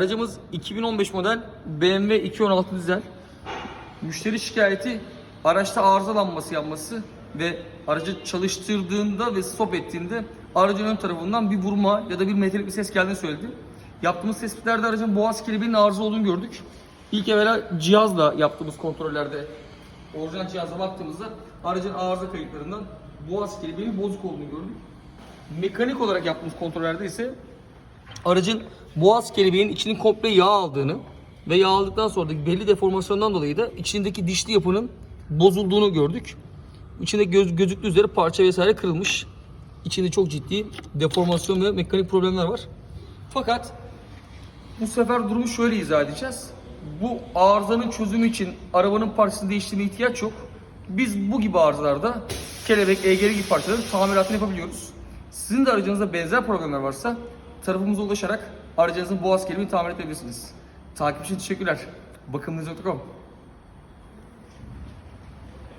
Aracımız 2015 model BMW 216 dizel. Müşteri şikayeti araçta arızalanması yanması ve aracı çalıştırdığında ve stop ettiğinde aracın ön tarafından bir vurma ya da bir metalik bir ses geldiğini söyledi. Yaptığımız tespitlerde aracın boğaz kelebeğinin arıza olduğunu gördük. İlk evvela cihazla yaptığımız kontrollerde orijinal cihaza baktığımızda aracın arıza kayıtlarından boğaz kelebeğinin bozuk olduğunu gördük. Mekanik olarak yaptığımız kontrollerde ise aracın boğaz kelebeğin içinin komple yağ aldığını ve yağ aldıktan sonra da belli deformasyondan dolayı da içindeki dişli yapının bozulduğunu gördük. İçinde göz, gözüktüğü üzere parça vesaire kırılmış. İçinde çok ciddi deformasyon ve mekanik problemler var. Fakat bu sefer durumu şöyle izah edeceğiz. Bu arızanın çözümü için arabanın parçasını değiştirmeye ihtiyaç yok. Biz bu gibi arızalarda kelebek, EGR gibi parçaların tamiratını yapabiliyoruz. Sizin de aracınızda benzer problemler varsa tarafımıza ulaşarak aracınızın boğaz kelebeğini tamir edebilirsiniz. Takip için teşekkürler. Bakımınız.com